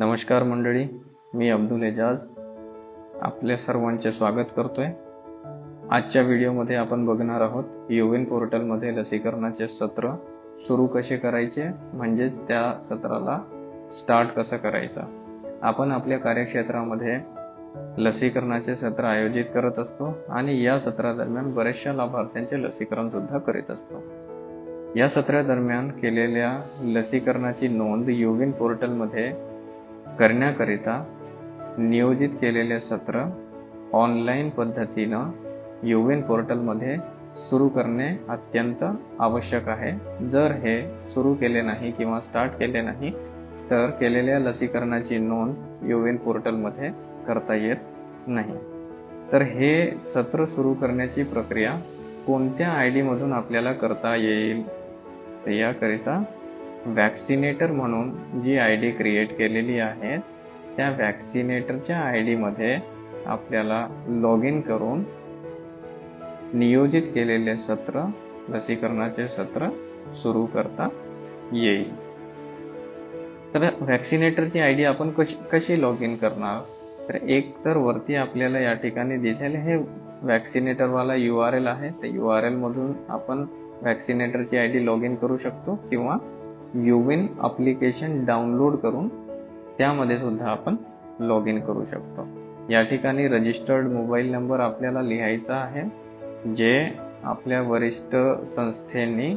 नमस्कार मंडळी मी अब्दुल एजाज आपल्या सर्वांचे स्वागत करतोय. आजच्या व्हिडिओमध्ये आपण बघणार आहोत युविन पोर्टलमध्ये लसीकरणाचे सत्र सुरू कसे करायचे म्हणजेच त्या सत्राला स्टार्ट कसं करायचा. आपण आपल्या कार्यक्षेत्रामध्ये लसीकरणाचे सत्र आयोजित करत असतो आणि या सत्रादरम्यान बऱ्याचशा लाभार्थ्यांचे लसीकरण सुद्धा करीत असतो. या सत्रादरम्यान केलेल्या लसीकरणाची नोंद युविन पोर्टलमध्ये करण्याकरिता नियोजित केलेले सत्र ऑनलाईन पद्धतीनं युविन पोर्टलमध्ये सुरू करणे अत्यंत आवश्यक आहे. जर हे सुरू केले नाही किंवा स्टार्ट केले नाही तर केलेल्या लसीकरणाची नोंद युविन पोर्टलमध्ये करता येत नाही. तर हे सत्र सुरू करण्याची प्रक्रिया कोणत्या आय डीमधून आपल्याला करता येईल याकरिता वॅक्सिनेटर म्हणून जी आय डी क्रिएट केलेली आहे त्या वॅक्सिनेटरच्या आय डीमध्ये आपल्याला लॉग इन करून नियोजित केलेले सत्र लसीकरणाचे सत्र सुरू करता येईल. तर वॅक्सिनेटरची आय डी आपण कशी कशी लॉग इन करणार? तर एक तर वरती आपल्याला या ठिकाणी दिसेल हे वॅक्सिनेटरवाला यू आर एल आहे. त्या यू आर एलमधून आपण वॅक्सिनेटरची आय डी लॉग इन करू शकतो किंवा युविन अप्लिकेशन डाउनलोड करून त्यामध्ये सुद्धा आपण लॉग इन करू शकतो. या ठिकाणी रजिस्टर्ड मोबाईल नंबर आपल्याला लिहायचा आहे जे आपल्या वरिष्ठ संस्थेने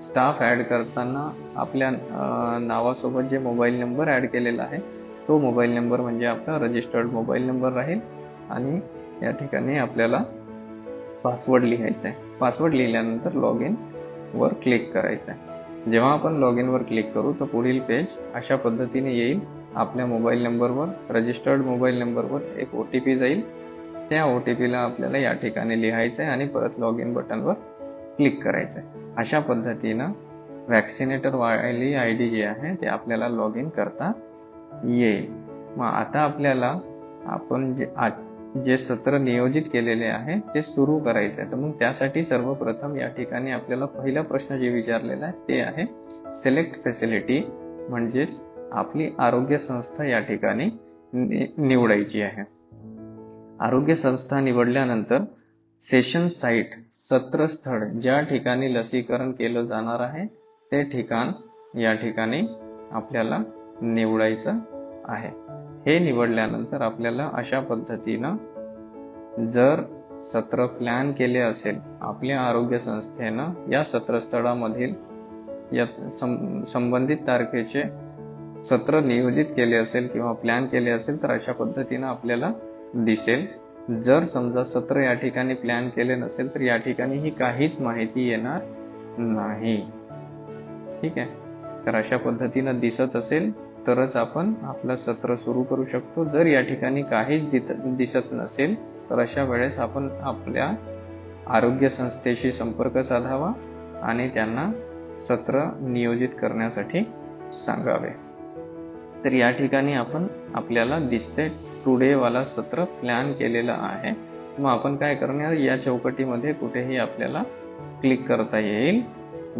स्टाफ ॲड करताना आपल्या नावासोबत जे मोबाईल नंबर ॲड केलेला आहे तो मोबाईल नंबर म्हणजे आपला रजिस्टर्ड मोबाईल नंबर राहील आणि या ठिकाणी आपल्याला पासवर्ड लिहायचा आहे पासवर्ड लिहिल्यानंतर लॉग इन वर क्लिक करायचं आहे जेव्हा आपण लॉग इनवर क्लिक करू तर पुढील पेज अशा पद्धतीने येईल. आपल्या मोबाईल नंबरवर रजिस्टर्ड मोबाईल नंबरवर एक ओ टी पी जाईल. त्या ओ टी पीला आपल्याला या ठिकाणी लिहायचं आहे आणि परत लॉग इन बटनवर क्लिक करायचं आहे. अशा पद्धतीनं व्हॅक्सिनेटर वाली आय डी जी आहे ते आपल्याला लॉग इन करता येईल. मग आता आपल्याला आपण जे आज जे सत्र नियोजित केलेले आहे ते सुरू करायचे आहे. तर मग त्यासाठी सर्वप्रथम या ठिकाणी आपल्याला पहिला प्रश्न जे विचारलेला आहे ते आहे सिलेक्ट फॅसिलिटी म्हणजेच आपली आरोग्य संस्था या ठिकाणी निवडायची आहे. आरोग्य संस्था निवडल्यानंतर सेशन साईट सत्रस्थळ ज्या ठिकाणी लसीकरण केलं जाणार आहे ते ठिकाण या ठिकाणी आपल्याला निवडायचं आहे. हे निवडल्यानंतर आपल्याला अशा पद्धतीनं जर सत्र प्लॅन केले असेल आपल्या आरोग्य संस्थेनं या सत्रस्थळामधील या संबंधित तारखेचे सत्र नियोजित केले असेल किंवा प्लॅन केले असेल तर अशा पद्धतीनं आपल्याला दिसेल. जर समजा सत्र या ठिकाणी प्लॅन केले नसेल तर या ठिकाणी ही काहीच माहिती येणार नाही. ठीक आहे? तर अशा पद्धतीनं दिसत असेल. तरच आपण आपलं सत्र सुरू करू शकतो. जर या ठिकाणी काहीच दिसत नसेल तर अशा वेळेस आपण आपल्या आरोग्य संस्थेशी संपर्क साधावा आणि त्यांना सत्र नियोजित करण्यासाठी सांगावे. तर या ठिकाणी आपण आपल्याला दिसते टुडेवाला सत्र प्लॅन केलेला आहे. मग आपण काय करणार? या चौकटीमध्ये कुठेही आपल्याला क्लिक करता येईल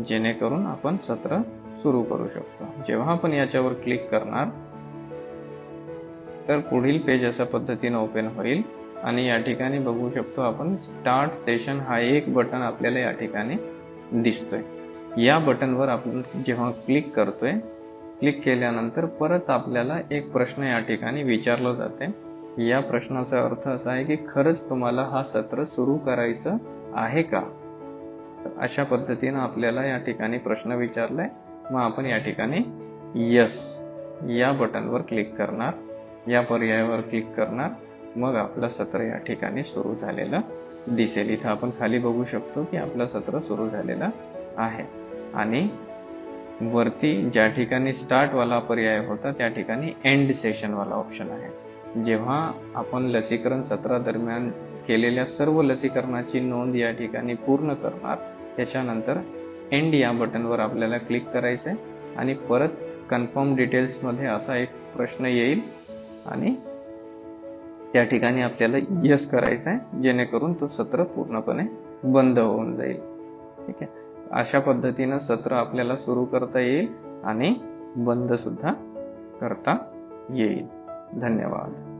जेणेकरून आपण सत्र सुरू करू शकतो. जेव्हा आपण याच्यावर क्लिक करणार तर पुढील पेज अशा पद्धतीने ओपन होईल. आणि या ठिकाणी बघू शकतो आपण स्टार्ट सेशन हा एक बटन आपल्याला या ठिकाणी दिसतोय. या बटनवर आपण जेव्हा क्लिक करतोय क्लिक केल्यानंतर परत आपल्याला एक प्रश्न या ठिकाणी विचारला जाते या प्रश्नाचा अर्थ असा आहे की खरंच तुम्हाला हा सत्र सुरू करायचं आहे का? अशा पद्धतीनं आपल्याला या ठिकाणी प्रश्न विचारलाय. मग आपण या ठिकाणी यस या बटनवर क्लिक करणार. या पर्यायावर क्लिक करणार. मग आपलं सत्र या ठिकाणी सुरू झालेलं दिसेल. इथं आपण खाली बघू शकतो की आपलं सत्र सुरू झालेलं आहे. आणि वरती ज्या ठिकाणी स्टार्टवाला पर्याय होता त्या ठिकाणी एंड सेशनवाला ऑप्शन आहे. जेव्हा आपण लसीकरण सत्रादरम्यान केलेल्या सर्व लसीकरणाची नोंद या ठिकाणी पूर्ण करणार त्याच्यानंतर एंड या बटनवर आपल्याला क्लिक करायचं आहे आणि परत कन्फर्म डिटेल्समध्ये असा एक प्रश्न येईल. आणि त्या ठिकाणी आपल्याला यस करायचं आहे जेणेकरून तो सत्र पूर्णपणे बंद होऊन जाईल. ठीक आहे? अशा पद्धतीनं सत्र आपल्याला सुरू करता येईल आणि बंद सुद्धा करता येईल. धन्यवाद.